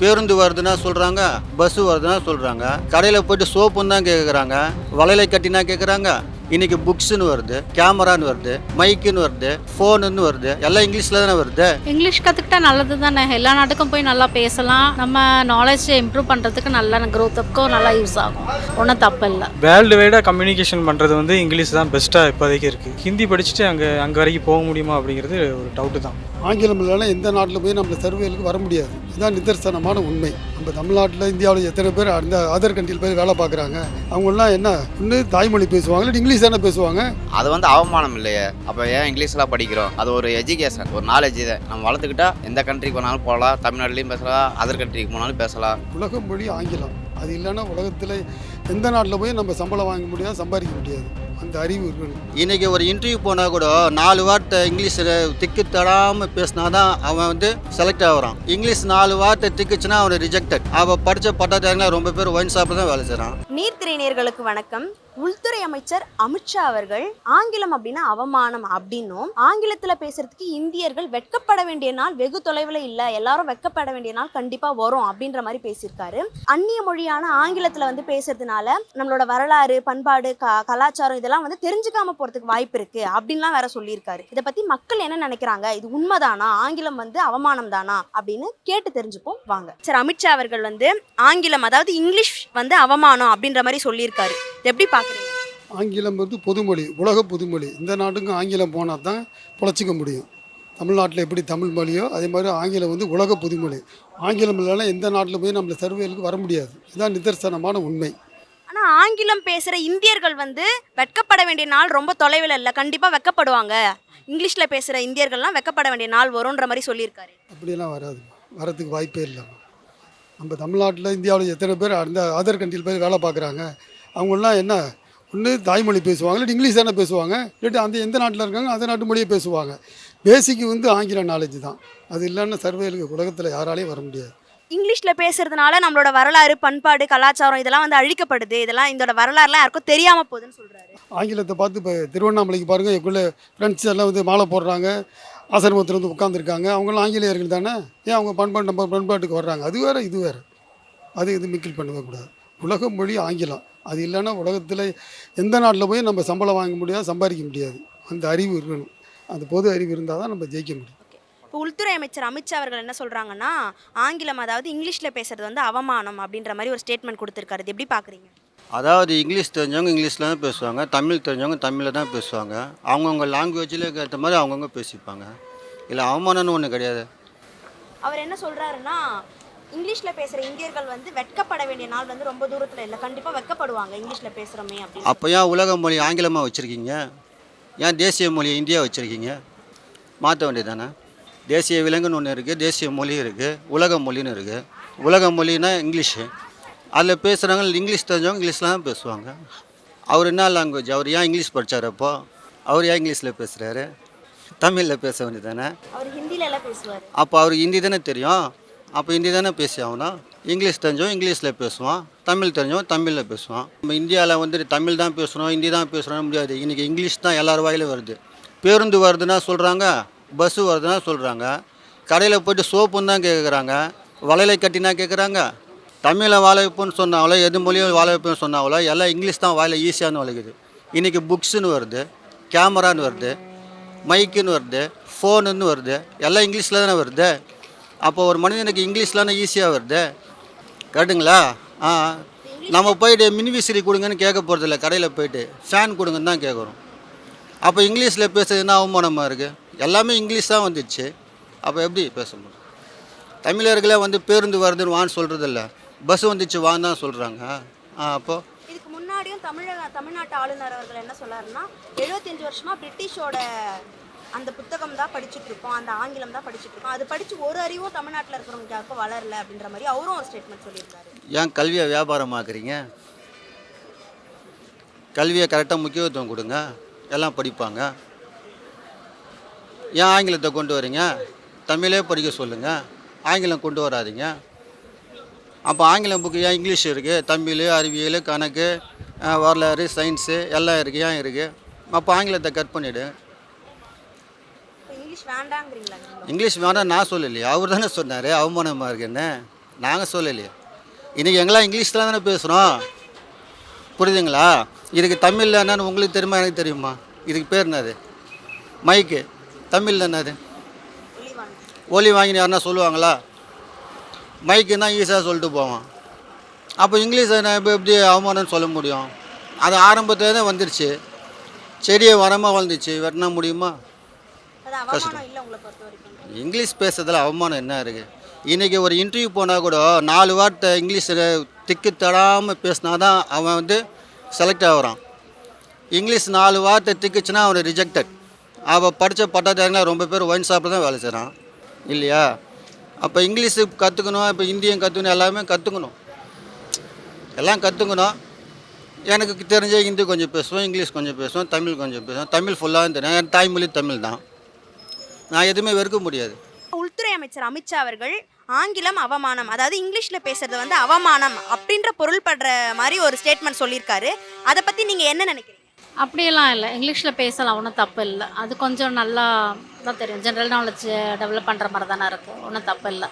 பேருந்து வருதுன்னா சொல்கிறாங்க பஸ்ஸு வருதுன்னா சொல்கிறாங்க கடையில் போயிட்டு சோப்புன்னு தான் கேட்குறாங்க வலையில கட்டினா கேட்குறாங்க இன்னைக்கு புக்ஸ்னு வருது கேமரான்னு வருது மைக்குன்னு வருது ஃபோனுன்னு வருது எல்லாம் இங்கிலீஷில் தானே வருது. இங்கிலீஷ் கற்றுக்கிட்டா நல்லது தானே எல்லா நாட்டுக்கும் போய் நல்லா பேசலாம். நம்ம நாலேஜ் இம்ப்ரூவ் பண்ணுறதுக்கு நல்லா க்ரோத்துக்கும் நல்லா யூஸ் ஆகும். ஒன்றும் தப்பு இல்லை வேர்ல்டு வைடாக கம்யூனிகேஷன் பண்ணுறது வந்து இங்கிலீஷ் தான் பெஸ்ட்டாக இப்போதைக்கு இருக்குது ஹிந்தி படிச்சுட்டு அங்கே அங்கே வரைக்கும் போக முடியுமா அப்படிங்கிறது ஒரு டவுட்டு தான். ஆங்கிலம் இல்லைன்னா எந்த நாட்டில் போய் நம்ம சர்வேலுக்கு வர முடியாது. இதுதான் நிதர்சனமான உண்மை. நம்ம தமிழ்நாட்டில் இந்தியாவில் எத்தனை பேர் அந்த அதர் கண்ட்ரியில் போய் வேலை பார்க்குறாங்க? அவங்களாம் என்ன ஒன்று தாய்மொழி பேசுவாங்க இல்லை இங்கிலீஷ் தானே பேசுவாங்க? அது வந்து அவமானம் இல்லையே. அப்போ ஏன் இங்கிலீஷ்லாம் படிக்கிறோம்? அது ஒரு எஜுகேஷன் ஒரு நாலேஜ் இதை. நம்ம வளர்த்துக்கிட்டா எந்த கண்ட்ரிக்கு போனாலும் போகலாம் தமிழ்நாட்டிலையும் பேசலாம் அதர் கண்ட்ரிக்கு போனாலும் பேசலாம். உலக மொழி ஆங்கிலம். அது இல்லைன்னா உலகத்தில் எந்த நாட்டில் போய் நம்ம சம்பளம் வாங்க முடியாது சம்பாதிக்க முடியாது. அந்த அறிவு இருக்கணும். இன்னைக்கு ஒரு இன்டர்வியூ போனால் கூட நாலு வார்த்தை இங்கிலீஷில் திக்கு தடாமல் பேசினா தான் அவன் வந்து செலக்ட் ஆகுறான். இங்கிலீஷ் நாலு வார்த்தை திக்குச்சுன்னா அவனை ரிஜெக்டட் அவள் படித்த பட்டாதாரிலாம் ரொம்ப பேர் ஒயின் ஷாப்பில் தான் வேலை செய்கிறான் நீர்த்திரை நேர்களுக்கு வணக்கம். உள்துறை அமைச்சர் அமித்ஷா அவர்கள் ஆங்கிலம் அப்படின்னா அவமானம் அப்படின்னும். ஆங்கிலத்துல பேசுறதுக்கு இந்தியர்கள் வெட்கப்பட வேண்டிய நாள் வெகு தொலைவில் இல்ல. எல்லாரும் வெட்கப்பட வேண்டிய நாள் கண்டிப்பா வரும் அப்படின்ற மாதிரி பேசியிருக்காரு. அந்நிய மொழியான ஆங்கிலத்துல வந்து பேசுறதுனால நம்மளோட வரலாறு பண்பாடு க கலாச்சாரம் இதெல்லாம் வந்து தெரிஞ்சுக்காம போறதுக்கு வாய்ப்பு இருக்கு அப்படின்லாம் வேற சொல்லியிருக்காரு. இதை பத்தி மக்கள் என்ன நினைக்கிறாங்க? இது உண்மைதானா? ஆங்கிலம் வந்து அவமானம் தானா? அப்படின்னு கேட்டு தெரிஞ்சுப்போம். வாங்க. சார் அமித்ஷா அவர்கள் வந்து ஆங்கிலம் அதாவது இங்கிலீஷ் வந்து அவமானம் அப்படின்ற மாதிரி சொல்லியிருக்காரு. எப்படி பார்க்க ஆங்கிலம் வந்து பொதுமொழி உலக பொதுமொழி. இந்த நாட்டுக்கும் ஆங்கிலம் போனால் தான் பொழைச்சிக்க முடியும். தமிழ்நாட்டில் எப்படி தமிழ் மொழியோ அதே மாதிரி ஆங்கிலம் வந்து உலக பொதுமொழி. ஆங்கிலம் இல்லைன்னா எந்த நாட்டில் போய் நம்ம சர்வேலுக்கு வர முடியாது. இதுதான் நிதர்சனமான உண்மை. ஆனா ஆங்கிலம் பேசுற இந்தியர்கள் வந்து வெட்கப்பட வேண்டிய நாள் ரொம்ப தொலைவில் இல்லை. கண்டிப்பா வெட்கப்படுவாங்க இங்கிலீஷ்ல பேசுற இந்தியர்கள்லாம் வெட்கப்பட வேண்டிய நாள் வரும்ன்ற மாதிரி சொல்லியிருக்காரு. அப்படியெல்லாம் வராது. வரதுக்கு வாய்ப்பே இல்லை. நம்ம தமிழ்நாட்டில் இந்தியாவில் எத்தனை பேர் அந்த அதர் கண்ட்ரியில் போய் வேலை பார்க்குறாங்க? அவங்களாம் என்ன ஒன்று தாய்மொழி பேசுவாங்க இல்லை இங்கிலீஷ் தானே பேசுவாங்க இல்லாட்டி அந்த எந்த நாட்டில் இருக்காங்க அந்த நாட்டு மொழியை பேசுவாங்க. பேசிக் வந்து ஆங்கில நாலேஜ் தான். அது இல்லைன்னா சர்வேலுக்கு உலகத்தில் யாராலையும் வர முடியாது. இங்கிலீஷ்ல பேசுறதுனால நம்மளோட வரலாறு பண்பாடு கலாச்சாரம் இதெல்லாம் வந்து அழிக்கப்படுது. இதெல்லாம் இதோட வரலாறுலாம் யாருக்கும் தெரியாம போகுதுன்னு சொல்றாரு. ஆங்கிலத்தை பார்த்து இப்போ திருவண்ணாமலைக்கு பாருங்கள் எங்களுக்குள்ள ஃப்ரெண்ட்ஸ் எல்லாம் வந்து மாலை போடுறாங்க ஆசிரமத்தில் வந்து உட்காந்துருக்காங்க அவங்களாம் ஆங்கிலேயர்கள் தானே? ஏன் அவங்க பண்பாடு நம்ம பண்பாட்டுக்கு வர்றாங்க? அது வேறு இது வேறு. அது இது மிக்கில் பண்ணவே கூடாது. உலக மொழி ஆங்கிலம். அது இல்லைன்னா உலகத்தில் எந்த நாட்டில் போய் நம்ம சம்பளம் வாங்க முடியாது சம்பாதிக்க முடியாது. அந்த அறிவு இருக்கணும். அந்த பொது அறிவு இருந்தால் தான் நம்ம ஜெயிக்க முடியும். இப்போ உள்துறை அமைச்சர் அமித்ஷா அவர்கள் என்ன சொல்றாங்கன்னா ஆங்கிலம் அதாவது இங்கிலீஷ்ல பேசுறது வந்து அவமானம் அப்படின்ற மாதிரி ஒரு ஸ்டேட்மெண்ட் கொடுத்திருக்காரு. இது எப்படி பாக்குறீங்க? அதாவது இங்கிலீஷ் தெரிஞ்சவங்க இங்கிலீஷில் தான் பேசுவாங்க தமிழ் தெரிஞ்சவங்க தமிழில் தான் பேசுவாங்க. அவங்கவுங்க லாங்குவேஜில் ஏற்ற மாதிரி அவங்கவுங்க பேசிப்பாங்க. இல்லை அவமானம்னு ஒன்று கிடையாது. அவர் என்ன சொல்றாருன்னா இங்கிலீஷ்ல பேசுற இந்தியர்கள் வந்து வெட்கப்பட வேண்டிய நாள் வந்து ரொம்ப தூரத்துல இல்லை. கண்டிப்பா வெட்கப்படுவாங்க இங்கிலீஷ்ல பேசுறோமே அப்படின்னு. அப்போ ஏன் உலக மொழி ஆங்கிலமாக வச்சுருக்கீங்க? ஏன் தேசிய மொழி இந்தியா வச்சுருக்கீங்க? மாற்ற வேண்டியது தானே தேசிய விலங்குன்னு ஒன்று இருக்குது தேசிய மொழி இருக்குது உலக மொழின்னு இருக்குது உலக மொழினா இங்கிலீஷு. அதில் பேசுகிறவங்க இங்கிலீஷ் தெரிஞ்சவங்க இங்கிலீஷில் தான் பேசுவாங்க. அவர் என்ன லாங்குவேஜ் அவர் ஏன் இங்கிலீஷ் படித்தார் அப்போ? அவர் ஏன் இங்கிலீஷில் பேசுகிறாரு தமிழில் பேச வேண்டியது தானே அவர் பேசுவார். அப்போ அவருக்கு ஹிந்தி தானே தெரியும்? அப்போ ஹிந்தி தானே பேசி ஆகணும் இங்கிலீஷ் தெரிஞ்சவன் இங்கிலீஷில் பேசுவான் தமிழ் தெரிஞ்சவன் தமிழில் பேசுவான். நம்ம இந்தியாவில் வந்து தமிழ் தான் பேசுகிறோம் ஹிந்தி தான் பேசுகிறோம் முடியாது. இன்றைக்கி இங்கிலீஷ் தான் எல்லார் வாயிலும் வருது. பேருந்து வருதுன்னா சொல்கிறாங்க பஸ்ஸு வருதுன்னா சொல்கிறாங்க கடையில் போய்ட்டு சோப்புன்னு தான் கேட்குறாங்க வலையில கட்டினா கேட்குறாங்க தமிழில் வாழ வைப்புன்னு சொன்னாங்களோ எது மொழியும் வாழ வைப்புன்னு சொன்னாங்களோ எல்லாம் இங்கிலீஷ் தான் வாயில் ஈஸியானு வளைக்குது. இன்றைக்கி புக்ஸுன்னு வருது கேமரான்னு வருது மைக்குன்னு வருது ஃபோனுன்னு வருது எல்லாம் இங்கிலீஷில் தானே வருது. அப்போ ஒரு மனிதனுக்கு இங்கிலீஷ்லான ஈஸியாக வருது. கரெக்டுங்களா ஆ. நம்ம போயிட்டு மின்விசிறி கொடுங்கன்னு கேட்க போகிறதில்ல கடையில் போயிட்டு. ஃபேன் கொடுங்கன்னு தான் கேட்குறோம் அப்போ இங்கிலீஷில் பேசுறது என்ன அவமானமாக இருக்குது எல்லாமே இங்கிலீஷ் தான் வந்துச்சு. அப்போ எப்படி பேச முடியும்? தமிழர்களே வந்து பேருந்து வருதுன்னு வான்னு சொல்கிறதில்ல பஸ் வந்துச்சு வான்னு தான் சொல்கிறாங்க ஆ அப்போது இதுக்கு முன்னாடியும் தமிழக தமிழ்நாட்டு ஆளுநர் அவர்கள் என்ன சொல்லாருன்னா எழுபத்தஞ்சு வருஷமாக பிரிட்டிஷோட அந்த புத்தகம் தான் படிச்சுட்டு இருக்கோம் அந்த ஆங்கிலம் தான் படிச்சுட்டு இருக்கோம். அது படிச்சு ஒரு அறிவும் தமிழ்நாட்டில் இருக்கிறவங்க யாருக்கும் வளரல அப்படின்ற மாதிரி அவரும் ஒரு ஸ்டேட்மெண்ட் சொல்லியிருக்காரு. ஏன் கல்வியை வியாபாரமாக்குறீங்க? கல்வியை கரெக்டாக முக்கியத்துவம் கொடுங்க. எல்லாம் படிப்பாங்க. ஏன் ஆங்கிலத்தை கொண்டு வரீங்க? தமிழே படிக்க சொல்லுங்கள் ஆங்கிலம் கொண்டு வராதீங்க. அப்போ ஆங்கிலம் புக்கு ஏன் இங்கிலீஷ் இருக்குது தமிழ் அறிவியல் கணக்கு வரலாறு சயின்ஸு எல்லாம் இருக்குது ஏன் இருக்குது அப்போ ஆங்கிலத்தை கட் பண்ணிவிடு இங்கிலீஷ் வேணாம் நான் சொல்லலையே. அவர் தானே சொன்னார். அவமானமாக இருக்குன்னு நாங்கள் சொல்லலையே. இன்றைக்கி எங்கெல்லாம் இங்கிலீஷில் தானே பேசுகிறோம் புரியுதுங்களா? இதுக்கு தமிழில் என்னன்னு உங்களுக்கு தெரியுமா? எனக்கு தெரியுமா? இதுக்கு பேர் என்னது? மைக்கு. தமிழில் என்னது? ஒலி வாங்கினு யாருன்னா சொல்லுவாங்களா? மைக்குன்னா ஈஸியாக சொல்லிட்டு போவான் அப்போ இங்கிலீஷை நான் இப்போ எப்படி அவமானம்னு சொல்ல முடியும்? அது ஆரம்பத்தில் தான் வந்துருச்சு. செடியை வரமாக வளர்ந்துச்சு. வெட்டினா முடியுமா? வரைக்கும்? இங்கிலீஷ் பேசுறதுல அவமானம் என்ன இருக்குது இன்றைக்கி ஒரு இன்டர்வியூ போனால் கூட நாலு வார்த்தை இங்கிலீஷில் திக்கு தடாமல் பேசினா தான் அவன் வந்து செலக்ட் ஆகுறான். இங்கிலீஷ் நாலு வார்த்தை திக்குச்சுன்னா அவனை ரிஜெக்டட் அவள் படித்த பட்டதாரிலாம் ரொம்ப பேர் ஒயின் ஷாப்பில் தான் வேலை செய்கிறான் இல்லையா? அப்போ இங்கிலீஷு கற்றுக்கணும் இப்போ ஹிந்தியும் கற்றுக்கணும் எல்லாமே கற்றுக்கணும் எல்லாம் கற்றுக்கணும் எனக்கு தெரிஞ்ச ஹிந்தி கொஞ்சம் பேசுவேன் இங்கிலீஷ் கொஞ்சம் பேசுவேன் தமிழ் கொஞ்சம் பேசுவேன். தமிழ் ஃபுல்லாக தெரியும். என் தாய்மொழி தமிழ் தான். நான் எதுவுமே வெறுக்க முடியாது. உள்துறை அமைச்சர் அமித்ஷா அவர்கள் ஆங்கிலம் அவமானம் அதாவது இங்கிலீஷ்ல பேசுறது வந்து அவமானம் அப்படின்ற பொருள்படுற மாதிரி ஒரு ஸ்டேட்மெண்ட் சொல்லியிருக்காரு. அதை பத்தி நீங்க என்ன நினைக்கிறீங்க? அப்படியெல்லாம் இல்லை. இங்கிலீஷில் பேசலாம் ஒன்றும் தப்பு இல்லை. அது கொஞ்சம் நல்லா தான் தெரியும். ஜென்ரல் நாலேஜ் டெவலப் பண்ணுற மாதிரி தானே இருக்குது ஒன்றும் தப்பு இல்லை.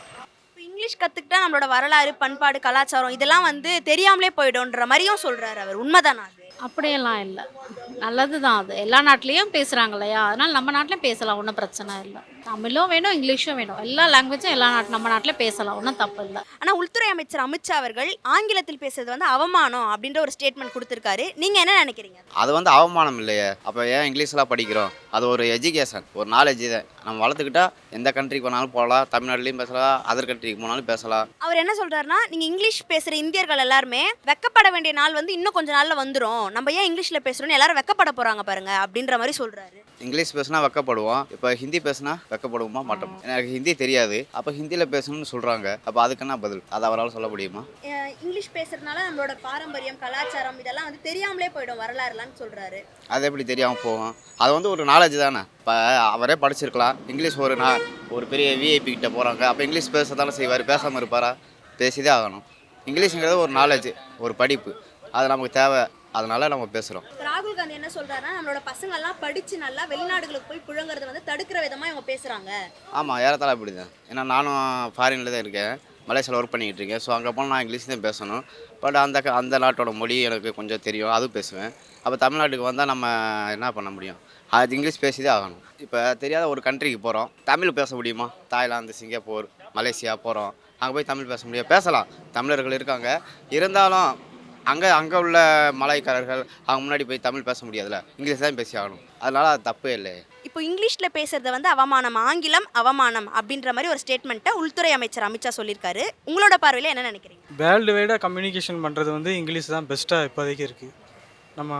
இப்ப இங்கிலீஷ் கத்துக்கிட்டா நம்மளோட வரலாறு பண்பாடு கலாச்சாரம் இதெல்லாம் வந்து தெரியாமலே போயிடும்ன்ற மாதிரியும் சொல்றாரு அவர். உண்மைதானா அது? அப்படியெல்லாம் இல்லை. நல்லது தான் அது. எல்லா நாட்டிலையும் பேசுகிறாங்க இல்லையா அதனால் நம்ம நாட்டிலையும் பேசலாம் ஒன்றும் பிரச்சனை இல்லை. தமிழும் வேணும் இங்கிலீஷும் வேணும். எல்லா லாங்குவேஜும் எல்லா நாட்டு நம்ம நாட்டில் பேசலாம் ஒன்றும் தப்பு இல்லை. ஆனா உள்துறை அமைச்சர் அமித்ஷா அவர்கள் ஆங்கிலத்தில் பேசுறது வந்து அவமானம் அப்படின்ற ஒரு ஸ்டேட்மெண்ட் கொடுத்திருக்காரு. நீங்க என்ன நினைக்கிறீங்க? அது வந்து அவமானம் இல்லையே. அப்போ ஏன் இங்கிலீஷ்லாம் படிக்கிறோம்? அது ஒரு எஜுகேஷன் ஒரு நாலேஜ் தான் நம்ம வளர்த்துக்கிட்டா எந்த கண்ட்ரிக்கு போனாலும் போகலாம் தமிழ்நாட்டிலையும் பேசலாம் அதர் கண்ட்ரிக்கு போனாலும் பேசலாம். அவர் என்ன சொல்றாருன்னா நீங்க இங்கிலீஷ் பேசுற இந்தியர்கள் எல்லாருமே வெக்கப்பட வேண்டிய நாள் வந்து இன்னும் கொஞ்ச நாள்ல வந்துரும். நம்ம ஏன் இங்கிலீஷ்ல பேசுறோம்னு எல்லாரும் வெக்கப்பட போறாங்க பாருங்க அப்படின்ற மாதிரி சொல்றாரு. இங்கிலீஷ் பேசுனா வெக்கப்படுவோம். இப்போ ஹிந்தி பேசுனா வெக்கப்படுவோமா? மாட்டோம். எனக்கு ஹிந்தி தெரியாது. அப்போ ஹிந்தியில் பேசணும்னு சொல்கிறாங்க அப்போ அதுக்கு என்ன பதில்? அதை அவரால் சொல்ல முடியுமா? இங்கிலீஷ் பேசுறதுனால நம்மளோட பாரம்பரியம் கலாச்சாரம் இதெல்லாம் வந்து தெரியாமலே போயிடும். வரலாறுலான்னு சொல்றாரு. அது எப்படி தெரியாமல் போகும்? அது வந்து ஒரு நாலேஜ் தானே. இப்போ அவரே படிச்சிருக்கலாம். இங்கிலீஷ் ஒரு நா ஒரு பெரிய விஐபி கிட்ட போகிறாங்க அப்போ இங்கிலீஷ் பேச தானே செய்வார்? பேசாமல் இருப்பாரா? பேசிதே ஆகணும். இங்கிலீஷுங்கிறது ஒரு நாலேஜ் ஒரு படிப்பு. அது நமக்கு தேவை. அதனால நம்ம பேசுகிறோம் ராகுல் காந்தி என்ன சொல்றாருன்னா நம்மளோட பசங்க எல்லாம் படிச்சு நல்லா வெளிநாடுகளுக்கு போய் புழங்குறத வந்து தடுக்கிற விதமா இவங்க பேசுறாங்க. ஆமாம் ஏறத்தாழ அப்படி தான் ஏன்னா நானும் ஃபாரினில் தான் இருக்கேன். மலேசியாவில் ஒர்க் பண்ணிக்கிட்டு இருக்கேன். ஸோ அங்கே போனால் நான் இங்கிலீஷ் தான் பேசணும். பட் அந்த அந்த நாட்டோட மொழி எனக்கு கொஞ்சம் தெரியும். அதுவும் பேசுவேன். அப்போ தமிழ்நாட்டுக்கு வந்தால் நம்ம என்ன பண்ண முடியும்? அது இங்கிலீஷ் பேசிதே ஆகணும். இப்போ தெரியாத ஒரு கண்ட்ரிக்கு போகிறோம் தமிழ் பேச முடியுமா? தாய்லாந்து சிங்கப்பூர் மலேசியா போகிறோம் அங்கே போய் தமிழ் பேச முடியும். பேசலாம். தமிழர்கள் இருக்காங்க. இருந்தாலும் அங்கே அங்கே உள்ள மலாய்க்காரர்கள் அவங்க முன்னாடி போய் தமிழ் பேச முடியாதுல்ல? இங்கிலீஷ் தான் பேசி ஆகணும் அதனால அது தப்பே இல்லை. இப்போ இங்கிலீஷ்ல பேசுறது வந்து அவமானம் ஆங்கிலம் அவமானம் அப்படின்ற மாதிரி ஒரு ஸ்டேட்மெண்ட்டை உள்துறை அமைச்சர் அமித்ஷா சொல்லியிருக்காரு. உங்களோட பார்வையில என்ன நினைக்கிறீங்க? வேர்ல்டு வைடாக கம்யூனிகேஷன் பண்ணுறது வந்து இங்கிலீஷ் தான் பெஸ்ட்டாக இப்போதைக்கு இருக்குது நம்ம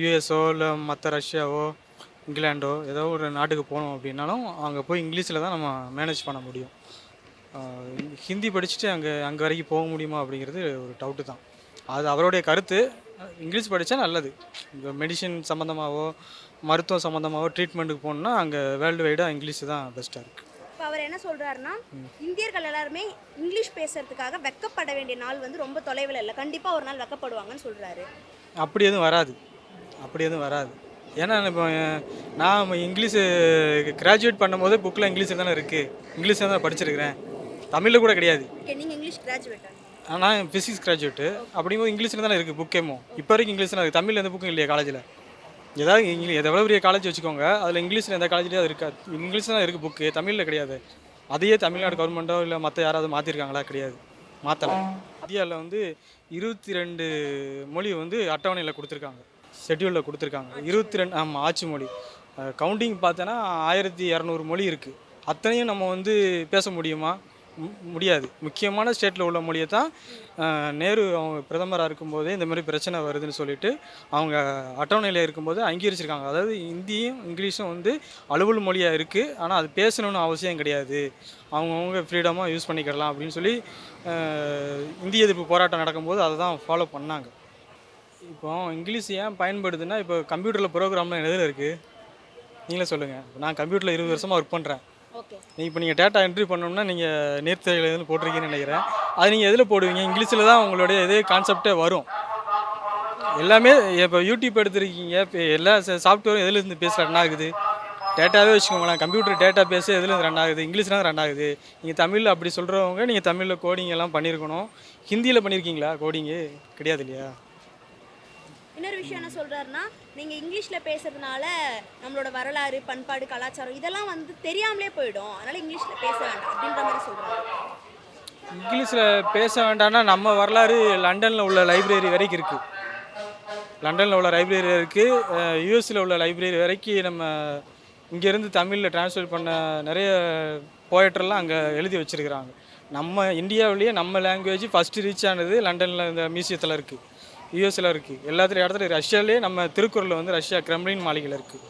யூஎஸ்ஓ இல்லை மற்ற ரஷ்யாவோ இங்கிலாண்டோ ஏதோ ஒரு நாட்டுக்கு போகணும் அப்படின்னாலும் அங்கே போய் இங்கிலீஷில் தான் நம்ம மேனேஜ் பண்ண முடியும். ஹிந்தி படிச்சுட்டு அங்கே அங்கே வரைக்கும் போக முடியுமா அப்படிங்கிறது ஒரு டவுட்டு தான். அது அவருடைய கருத்து. இங்கிலீஷ் படித்தா நல்லது. இப்போ மெடிசின் சம்மந்தமாகவோ மருத்துவம் சம்மந்தமாகவோ ட்ரீட்மெண்ட்டுக்கு போகணுன்னா அங்கே வேர்ல்டு வைடாக இங்கிலீஷ் தான் பெஸ்ட்டாக இருக்குது இப்போ அவர் என்ன சொல்றாருன்னா இந்தியர்கள் எல்லாருமே இங்கிலீஷ் பேசுறதுக்காக வெக்கப்பட வேண்டிய நாள் வந்து ரொம்ப தொலைவில் இல்லை. கண்டிப்பா ஒரு நாள் வெக்கப்படுவாங்கன்னு சொல்றாரு. அப்படி எதுவும் வராது. அப்படி எதுவும் வராது. ஏன்னா இப்போ நான் இங்கிலீஷு கிராஜுவேட் பண்ணும்போது புக்கில் இங்கிலீஷில் தானே இருக்குது இங்கிலீஷில் தான் படிச்சிருக்கிறேன். தமிழில் கூட கிடையாது. ஓகே நீங்க இங்கிலீஷ் கிராஜுவேட்டா நான் ஃபிசிக்ஸ் கிராஜுவேட்டு அப்படிங்கும்போது இங்கிலீஷில் தானே இருக்குது புக்கேமோ இப்போ வரைக்கும் இங்கிலீஷில் இருக்குது தமிழில் எந்த புக்கும் இல்லையா காலேஜில் ஏதாவது இங்கிலீஷ் எவ்வளோ பெரிய காலேஜ் வச்சுக்கோங்க அதில் இங்கிலீஷில் எந்த காலேஜ்லேயும் அது இருக்காது. இங்கிலீஷில் தான் இருக்குது புக்கு தமிழில் கிடையாது. அதையே தமிழ்நாடு கவர்மெண்ட்டோ இல்லை மற்ற யாராவது மாற்றிருக்காங்களா கிடையாது. மாற்றலை இந்தியாவில் வந்து இருபத்தி ரெண்டு மொழி வந்து அட்டவணையில் கொடுத்துருக்காங்க. ஷெட்யூலில் கொடுத்துருக்காங்க. இருபத்தி ரெண்டு ஆமாம் ஆட்சி மொழி. கவுண்டிங் பார்த்தோன்னா ஆயிரத்தி இரநூறு மொழி இருக்குது அத்தனையும் நம்ம வந்து பேச முடியுமா? முடியாது. முக்கியமான ஸ்டேட்டில் உள்ள மொழியை தான் நேரு அவங்க பிரதமராக இருக்கும்போதே இந்த மாதிரி பிரச்சனை வருதுன்னு சொல்லிட்டு அவங்க அட்டவணையில் இருக்கும்போது அங்கீகரிச்சிருக்காங்க. அதாவது இந்தியும் இங்கிலீஷும் வந்து அலுவல் மொழியாக இருக்குது ஆனால் அது பேசணும்னு அவசியம் கிடையாது. அவங்கவுங்க ஃப்ரீடமாக யூஸ் பண்ணிக்கிடலாம் அப்படின்னு சொல்லி இந்திய எதிர்ப்பு போராட்டம் நடக்கும்போது அதை தான் ஃபாலோ பண்ணாங்க. இப்போ இங்கிலீஷ் ஏன் பயன்படுதுன்னா இப்போ கம்ப்யூட்டரில் ப்ரோக்ராம்லாம் எதில் இருக்குது நீங்களே சொல்லுங்கள் நான் கம்ப்யூட்டரில் இருபது வருஷமாக ஒர்க் பண்ணுறேன் ஓகே. நீங்கள் இப்போ நீங்கள் டேட்டா என்ட்ரி பண்ணோம்னா நீங்கள் நேர்த்தியில் எதுவும் போட்டிருக்கீங்கன்னு நினைக்கிறேன். அது நீங்கள் எதில் போடுவீங்க? இங்கிலீஷில் தான் உங்களுடைய இதே கான்செப்டே வரும். எல்லாமே இப்போ யூடியூப் எடுத்துருக்கீங்க. இப்போ எல்லா சாஃப்ட்வேரும் எதுலேருந்து பேச ரன் ஆகுது? டேட்டாவே வச்சுக்கோங்களேன். கம்ப்யூட்டர் டேட்டா பேசு எதுலேருந்து ரன் ஆகுது? இங்கிலீஷில் தான் ஆகுது. நீங்கள் தமிழில் அப்படி சொல்கிறவங்க நீங்கள் தமிழில் கோடிங் எல்லாம் பண்ணியிருக்கணும் ஹிந்தியில் பண்ணியிருக்கீங்களா கோடிங்கு கிடையாது இல்லையா? இன்னொரு விஷயம் என்ன சொல்கிறாருன்னா நீங்கள் இங்கிலீஷில் பேசுறதுனால நம்மளோட வரலாறு பண்பாடு கலாச்சாரம் இதெல்லாம் வந்து தெரியாமலே போயிடும். அதனால இங்கிலீஷில் பேச வேண்டாம் அப்படின்ற மாதிரி சொல்றாரு இங்கிலீஷில் பேச வேண்டாம்னா நம்ம வரலாறு லண்டனில் உள்ள லைப்ரரி வரைக்கும் இருக்குது லண்டனில் உள்ள லைப்ரரி இருக்குது யூஎஸில் உள்ள லைப்ரரி வரைக்கும் நம்ம இங்கேருந்து தமிழில் ட்ரான்ஸ்லேட் பண்ண நிறைய போயட்ரெல்லாம் அங்கே எழுதி வச்சுருக்கிறாங்க. நம்ம இந்தியாவிலேயே நம்ம லாங்குவேஜ் ஃபஸ்ட்டு ரீச் ஆனது லண்டனில் இந்த மியூசியத்தில் இருக்குது யூஎஸில் இருக்குது எல்லாத்துலையும் இடத்துல ரஷ்யாவிலே நம்ம திருக்குறளில் வந்து ரஷ்யா கிரெம்லின் மாளிகையில் இருக்குது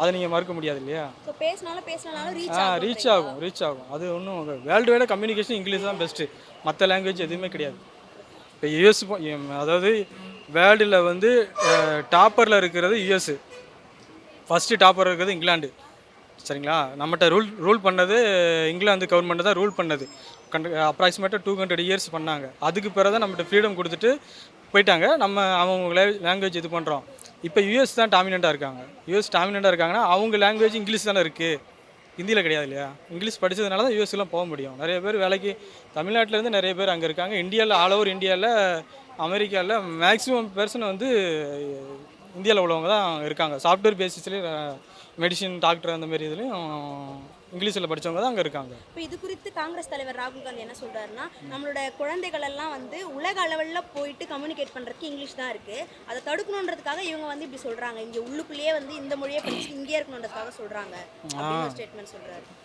அதை நீங்கள் மறுக்க முடியாது இல்லையா? பேசினாலும் பேசினாலும் ஆ ரீச் ஆகும் ரீச் ஆகும். அது ஒன்றும் வேர்ல்டு வைடாக கம்யூனிகேஷன் இங்கிலீஷ் தான் பெஸ்ட்டு மற்ற லாங்குவேஜ் எதுவுமே கிடையாது. இப்போ யூஎஸ் அதாவது வேர்ல்டில் வந்து டாப்பரில் இருக்கிறது யூஎஸ் ஃபஸ்ட்டு டாப்பர் இருக்கிறது இங்கிலாந்து சரிங்களா? நம்மகிட்ட ரூல் ரூல் பண்ணது இங்கிலாந்து கவர்மெண்ட் தான் ரூல் பண்ணது. கண்டு அப்ராக்சிமேட்டாக டூ ஹண்ட்ரட் இயர்ஸ் பண்ணாங்க. அதுக்கு பிறகு தான் நம்மகிட்ட ஃப்ரீடம் கொடுத்துட்டு போயிட்டாங்க. நம்ம அவங்க லாங்குவேஜ் இது பண்ணுறோம் இப்போ யூஎஸ் தான் டாமினண்ட்டாக இருக்காங்க. யூஎஸ் டாமினண்ட்டாக இருக்காங்கன்னா அவங்க லாங்குவேஜ் இங்கிலீஷ் தானே இருக்குது ஹிந்தியில் கிடையாது இல்லையா? இங்கிலீஷ் படித்ததுனால தான் யூஎஸ்லாம் போக முடியும். நிறைய பேர் வேலைக்கு தமிழ்நாட்டிலேருந்து நிறைய பேர் அங்கே இருக்காங்க. இந்தியாவில் ஆல் ஓவர் இந்தியாவில் அமெரிக்காவில் மேக்ஸிமம் பர்சன் வந்து இந்தியாவில் உள்ளவங்க தான் இருக்காங்க. சாஃப்ட்வேர் பேசிஸ்லேயும் மெடிசின் டாக்டர் அந்த மாதிரி இதுலேயும் இங்கிலீஷில் படித்தவங்க தான் அங்கே இருக்காங்க. இப்போ இது குறித்து காங்கிரஸ் தலைவர் ராகுல் காந்தி என்ன சொல்றாருன்னா நம்மளோட குழந்தைகள் எல்லாம் வந்து உலக அளவில் போயிட்டு கம்யூனிகேட் பண்றதுக்கு இங்கிலீஷ் தான் இருக்கு. அதை தடுக்கணுன்றதுக்காக இவங்க வந்து இப்படி சொல்றாங்க. இங்க உள்ளுக்குள்ளேயே வந்து இந்த மொழியை படிச்சு இங்கே இருக்கணுன்றதுக்காக சொல்றாங்க அப்படின்னு ஸ்டேட்மெண்ட்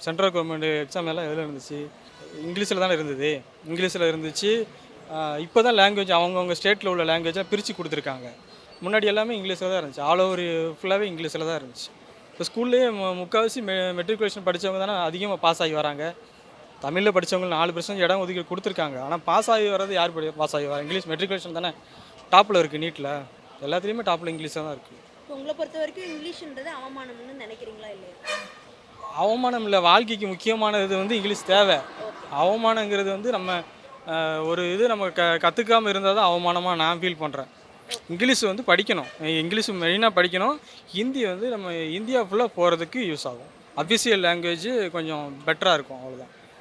சென்ட்ரல் கவர்மெண்ட் எக்ஸாம் எல்லாம் எதில் இருந்துச்சு? இங்கிலீஷில் தானே இருந்தது. இங்கிலீஷில் இருந்துச்சு. இப்போ தான் லாங்குவேஜ் அவங்கவுங்க ஸ்டேட்டில் உள்ள லாங்குவேஜாக பிரித்து கொடுத்துருக்காங்க. முன்னாடி எல்லாமே இங்கிலீஷில் தான் இருந்துச்சு. ஆல் ஓவர் ஃபுல்லாகவே இங்கிலீஷில் தான் இருந்துச்சு. இப்போ ஸ்கூல்லேயே முக்கால்வாசி மெ மெட்ரிகுலேஷன் படித்தவங்க தானே அதிகமாக பாஸ் ஆகி வராங்க. தமிழில் படித்தவங்க நாலு பர்சன்ட் இடம் ஒதுக்கி கொடுத்துருக்காங்க. ஆனால் பாஸ் ஆகி வர்றது யார் படி பாஸ் ஆகி வர இங்கிலீஷ் மெட்ரிகுலேஷன் தானே டாப்பில் இருக்குது நீட்டில் எல்லாத்துலேயுமே டாப்பில் இங்கிலீஷாக தான் இருக்குது உங்களை பொறுத்த வரைக்கும் இங்கிலீஷ்ன்றது அவமானம்னு நினைக்கிறீங்களா இல்லையா? அவமானம் இல்லை. வாழ்க்கைக்கு முக்கியமானது வந்து இங்கிலீஷ் தேவை. அவமானங்கிறது வந்து நம்ம ஒரு இது நம்ம க கற்றுக்காமல் இருந்தால் தான் அவமானமாக நான் ஃபீல் பண்ணுறேன் இங்கிலீஷ் வந்து படிக்கணும். இங்கிலீஷ் மெயினாக படிக்கணும். ஹிந்தி வந்து நம்ம இந்தியா ஃபுல்லாக போகிறதுக்கு யூஸ் ஆகும். அஃபிஷியல் லாங்குவேஜ் கொஞ்சம் பெட்டராக இருக்கும் அவ்வளோதான்